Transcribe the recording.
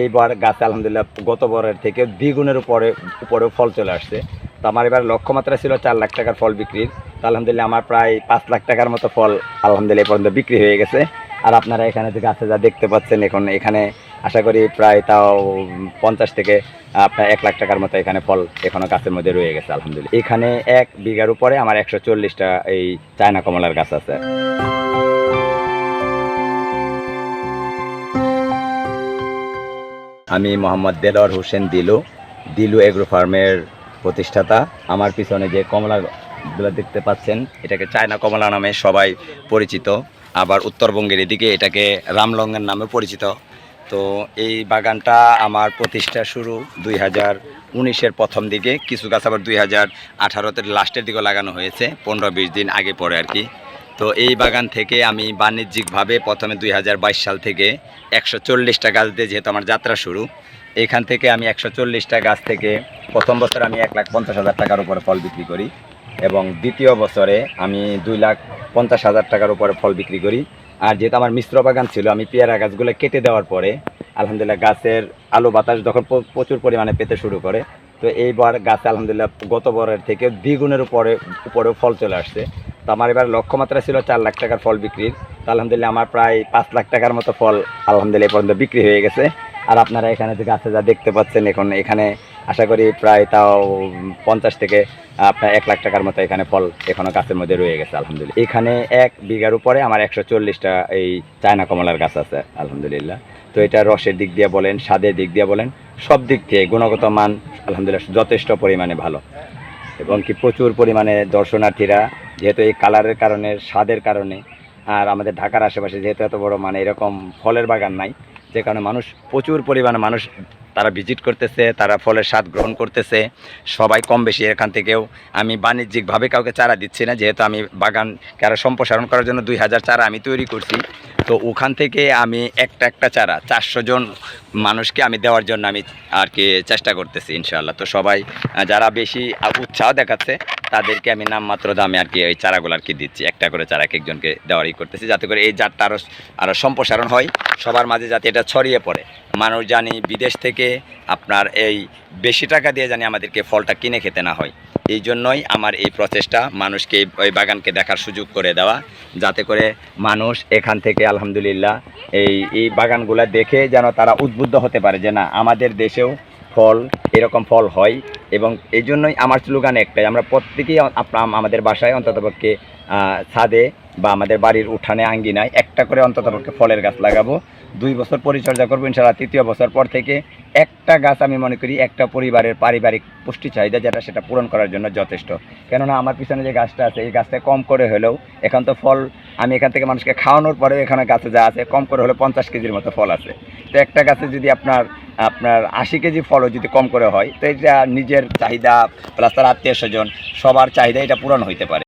এইবার গাছে আলহামদুলিল্লাহ গত বরের থেকে দ্বিগুণের উপরে উপরে ফল চলে আসছে। তো আমার এবার লক্ষ্যমাত্রা ছিল চার লাখ টাকার ফল বিক্রির। তো আলহামদুলিল্লাহ আমার প্রায় পাঁচ লাখ টাকার মতো ফল আলহামদুলিল্লাহ পর্যন্ত বিক্রি হয়ে গেছে। আর আপনারা এখানে যে গাছে যা দেখতে পাচ্ছেন এখন, এখানে আশা করি প্রায় তাও পঞ্চাশ থেকে আপনার এক লাখ টাকার মতো এখানে ফল এখনও গাছের মধ্যে রয়ে গেছে আলহামদুলিল্লাহ। এখানে এক বিঘার উপরে আমার একশো চল্লিশটা এই চায়না কমলার গাছ আছে। আমি মোহাম্মদ দেলোয়ার হোসেন দিলু দিলু এগ্রো ফার্মের প্রতিষ্ঠাতা। আমার পিছনে যে কমলাগুলো দেখতে পাচ্ছেন, এটাকে চায়না কমলা নামে সবাই পরিচিত। আবার উত্তরবঙ্গের এদিকে এটাকে রামলঙ্গের নামে পরিচিত। তো এই বাগানটা আমার প্রতিষ্ঠা শুরু দুই হাজার উনিশের প্রথম দিকে। কিছু গাছ আবার দুই হাজার আঠারোতে লাস্টের দিকে লাগানো হয়েছে, পনেরো বিশ দিন আগে পরে আর কি। তো এই বাগান থেকে আমি বাণিজ্যিকভাবে প্রথমে দুই হাজার বাইশ সাল থেকে একশো চল্লিশটা গাছ দিয়ে যেহেতু আমার যাত্রা শুরু, এখান থেকে আমি একশো চল্লিশটা গাছ থেকে প্রথম বছর আমি এক লাখ পঞ্চাশ হাজার টাকার উপরে ফল বিক্রি করি এবং দ্বিতীয় বছরে আমি দুই লাখ পঞ্চাশ হাজার টাকার উপরে ফল বিক্রি করি। আর যেহেতু আমার মিশ্র বাগান ছিল, আমি পেয়ারা গাছগুলো কেটে দেওয়ার পরে আলহামদুলিল্লাহ গাছের আলো বাতাস যখন প্রচুর পরিমাণে পেতে শুরু করে, তো এইবার গাছে আলহামদুলিল্লাহ গত বরের থেকে দ্বিগুণের উপরে, উপরেও ফল চলে আসছে। তো আমার এবার লক্ষ্যমাত্রা ছিল চার লাখ টাকার ফল বিক্রির। তো আলহামদুলিল্লাহ আমার প্রায় পাঁচ লাখ টাকার মতো ফল আলহামদুলিল্লাহ পর্যন্ত বিক্রি হয়ে গেছে। আর আপনারা এখানে যে গাছে যা দেখতে পাচ্ছেন, এখন এখানে আশা করি প্রায় তাও পঞ্চাশ থেকে আপনার এক লাখ টাকার মতো এখানে ফল এখনও গাছের মধ্যে রয়ে গেছে আলহামদুলিল্লাহ। এখানে এক বিঘার উপরে আমার একশো চল্লিশটা এই চায়না কমলার গাছ আছে আলহামদুলিল্লাহ। তো এটা রসের দিক দিয়ে বলেন, স্বাদের দিক দিয়ে বলেন, সব দিক থেকে গুণগত মান আলহামদুলিল্লাহ যথেষ্ট পরিমাণে ভালো। এবং কি প্রচুর পরিমাণে দর্শনার্থীরা যেহেতু এই কালারের কারণে, স্বাদের কারণে, আর আমাদের ঢাকার আশেপাশে যেহেতু এত বড় মানে এরকম ফলের বাগান নাই, যে কারণে মানুষ প্রচুর পরিমাণে মানুষ তারা ভিজিট করতেছে, তারা ফলের স্বাদ গ্রহণ করতেছে। সবাই কম বেশি এখান থেকেও আমি বাণিজ্যিকভাবে কাউকে চারা দিচ্ছি না, যেহেতু আমি বাগান আরও সম্প্রসারণ করার জন্য দুই হাজার চারা আমি তৈরি করছি। তো ওখান থেকে আমি একটা একটা চারা, চারশো জন মানুষকে আমি দেওয়ার জন্য আমি আর কি চেষ্টা করতেছি ইনশাআল্লাহ। তো সবাই যারা বেশি উৎসাহ দেখাচ্ছে তাদেরকে আমি নামমাত্র দামে আর কি ওই চারাগুলো আর কি দিচ্ছি। একটা করে চারা এক একজনকে দেওয়ারই করতেছি, যাতে করে এই জাতটা আরও আরও সম্প্রসারণ হয়। সবার মাঝে যাতে এটা ছড়িয়ে পড়ে। মানুষ জানি বিদেশ থেকে আপনার এই বেশি টাকা দিয়ে জানি আমাদেরকে ফলটা কিনে খেতে না হয়। এই জন্যই আমার এই প্রচেষ্টা মানুষকে ওই বাগানকে দেখার সুযোগ করে দেওয়া, যাতে করে মানুষ এখান থেকে আলহামদুলিল্লাহ এই এই বাগানগুলো দেখে যেন তারা উদ্বুদ্ধ হতে পারে যে না, আমাদের দেশেও ফল, এরকম ফল হয় এবং এই জন্যই আমার স্লোগান একটাই, আমরা প্রত্যেকেই আমাদের বাসায় অন্ততপক্ষে ছাদে বা আমাদের বাড়ির উঠানে আঙ্গিনায় একটা করে অন্ততপক্ষে ফলের গাছ লাগাবো। দুই বছর পরিচর্যা করব, ইনশাআল্লাহ তৃতীয় বছর পর থেকে একটা গাছ আমি মনে করি একটা পরিবারের পারিবারিক পুষ্টি চাহিদা যেটা সেটা পূরণ করার জন্য যথেষ্ট। কেননা আমার পিছনে যে গাছটা আছে, এই গাছটা কম করে হলেও এখন তো ফল আমি এখান থেকে মানুষকে খাওয়ানোর পরেও এখানে গাছে যা আছে, কম করে হলেও পঞ্চাশ কেজির মতো ফল আছে। তো একটা গাছে যদি আপনার আপনার আশি কেজি ফলও যদি কম করে হয়, তো এটা নিজের চাহিদা প্লাস তার আত্মীয় স্বজন, সবার চাহিদা এটা পূরণ হইতে পারে।